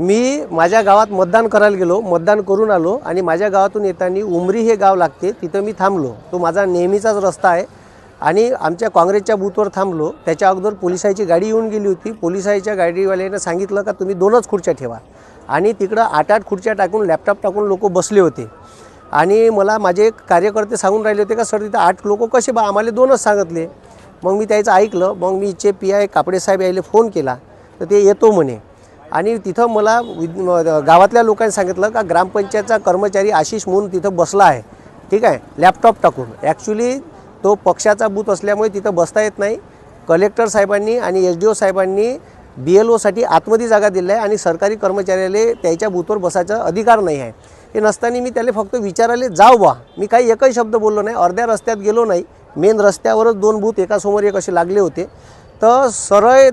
मी माझ्या गावात मतदान करायला गेलो मतदान करून आलो आणि माझ्या गावातून येताना उमरी हे गाव लागते तिथं मी थांबलो. तो माझा नेहमीचाच रस्ता आहे आणि आमच्या काँग्रेसच्या बूथवर थांबलो. त्याच्या अगोदर पोलिसाची गाडी येऊन गेली होती. पोलिसाच्या गाडीवाल्यानं सांगितलं का तुम्ही दोनच खुर्च्या ठेवा. आणि तिकडं आठ आठ खुर्च्या टाकून लॅपटॉप टाकून लोक बसले होते. आणि मला माझे कार्यकर्ते सांगून राहिले होते का सर तिथं आठ लोक कसे बा आम्हाला दोनच सांगितले. मग मी त्याचं ऐकलं. मग मी इच्छे पी आय कापडेसाहेब यायला फोन केला. तर ते येतो म्हणे. आणि तिथं मला गावातल्या लोकांनी सांगितलं का ग्रामपंचायतचा कर्मचारी आशिष म्हणून तिथं बसला आहे. ठीक आहे? लॅपटॉप टाकून. ॲक्च्युली तो पक्षाचा बूथ असल्यामुळे तिथं बसता येत नाही. कलेक्टर साहेबांनी आणि एस डी ओ साहेबांनी बी एल ओसाठी आतमध्ये जागा दिली आहे आणि सरकारी कर्मचाऱ्याला त्याच्या बूथवर बसायचा अधिकार नाही आहे. हे नसताना मी त्याला फक्त विचारायला जाऊ बा. मी काही एकही शब्द बोललो नाही. अर्ध्या रस्त्यात गेलो नाही. मेन रस्त्यावरच दोन बूथ एकासमोर एक असे लागले होते. तर सरळ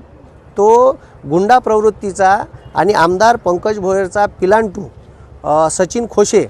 तो गुंडा प्रवृत्तीचा आणि आमदार पंकज भोयरचा पिलांटू सचिन खोशे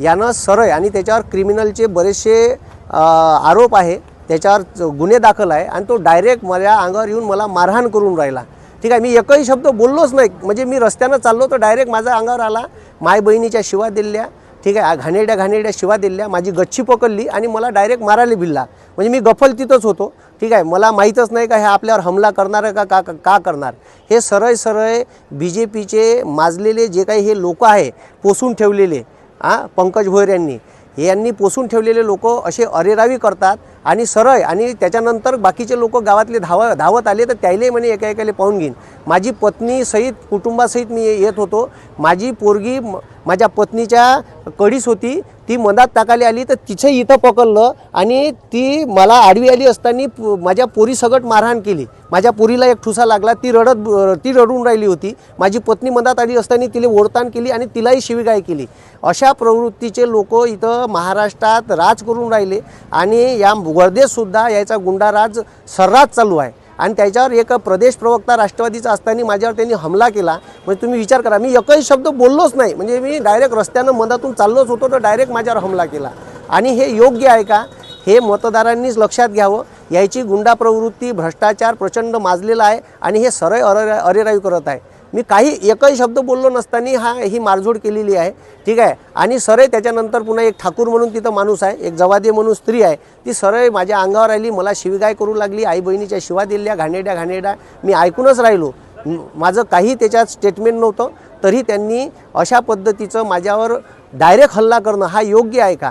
यानं सरळ आणि त्याच्यावर क्रिमिनलचे बरेचसे आरोप आहे. त्याच्यावर च- गुन्हे दाखल आहे आणि तो डायरेक्ट माझ्या अंगावर येऊन मला मारहाण करून राहिला. ठीक आहे मी एकही शब्द बोललोच नाही. म्हणजे मी रस्त्यानं चाललो तर डायरेक्ट माझ्या अंगावर आला. माय बहिणीच्या शिवा दिल्या. ठीक आहे घाणेरड्या घाणेरड्या शिवा दिल्या. माझी गच्ची पकडली आणि मला डायरेक्ट मारायला भिल्ला म्हणजे मी गफल तिथंच होतो. ठीक आहे मला माहीतच नाही का हे आपल्यावर हमला करणार का का का करणार? हे सरळ सरळ बी जे पीचे माजलेले जे काही हे लोक आहे पोसून ठेवलेले हां पंकज भोयर यांनी हे यांनी पोसून ठेवलेले लोक असे अरेरावी करतात आणि सरळ आणि त्याच्यानंतर बाकीचे लोक गावातले धाव धावत आले तर त्याला म्हणे एका एकाला पाहून घेईन. माझी पत्नीसहित कुटुंबासहित मी येत होतो. माझी पोरगी माझ्या पत्नीच्या कडीस होती. ती मधात टाकायला आली तर तिचं इथं पकडलं आणि ती मला आडवी आली असताना पु- माझ्या पोरी सगट मारहाण केली. माझ्या पोरीला एक ठुसा लागला ती रडत ती रडून राहिली होती. माझी पत्नी मनात आली असताना तिला ओढताण केली आणि तिलाही शिवीगाय केली. अशा प्रवृत्तीचे लोक इथं महाराष्ट्रात राज करून राहिले आणि या वर्धेतसुद्धा याचा गुंडाराज सर्रास चालू आहे. आणि त्याच्यावर एक प्रदेश प्रवक्ता राष्ट्रवादीचा असताना माझ्यावर त्यांनी हमला केला. म्हणजे तुम्ही विचार करा मी एकही शब्द बोललोच नाही. म्हणजे मी डायरेक्ट रस्त्यानं मधातून चाललोच होतो तर डायरेक्ट माझ्यावर हमला केला. आणि हे योग्य आहे का? हे मतदारांनीच लक्षात घ्यावं. याची गुंडा प्रवृत्ती भ्रष्टाचार प्रचंड माजलेला आहे आणि हे सरळ अरे अरेरावी करत आहे. मी काही एकही शब्द बोललो नसताना हा ही मारझोड केलेली आहे. ठीक आहे? आणि सरळ त्याच्यानंतर पुन्हा एक ठाकूर म्हणून तिथं माणूस आहे एक जवादे म्हणून स्त्री आहे. ती सरळ माझ्या अंगावर आली मला शिवगाय करू लागली आई बहिणीच्या शिवा दिल्या घाणेड्या घाणेड्या मी ऐकूनच राहिलो. माझं काही त्याच्यात स्टेटमेंट नव्हतं तरी त्यांनी अशा पद्धतीचं माझ्यावर डायरेक्ट हल्ला करणं हा योग्य आहे का?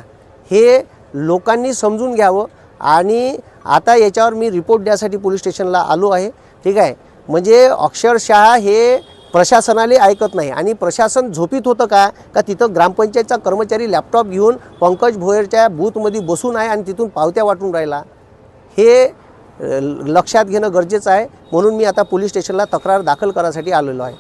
हे लोकांनी समजून घ्यावं. आणि आता याच्यावर मी रिपोर्ट द्यासाठी पोलीस स्टेशनला आलो आहे. ठीक आहे? म्हणजे अक्षरशः हे प्रशासनाला ऐकत नाही. आणि प्रशासन झोपीत होतं का? का तिथं ग्रामपंचायतचा कर्मचारी लॅपटॉप घेऊन पंकज भोयरच्या बूथमध्ये बसून आहे आणि तिथून पावत्या वाटून राहिला? हे लक्षात घेणं गरजेचं आहे. म्हणून मी आता पोलीस स्टेशनला तक्रार दाखल करायसाठी आलेलो आहे.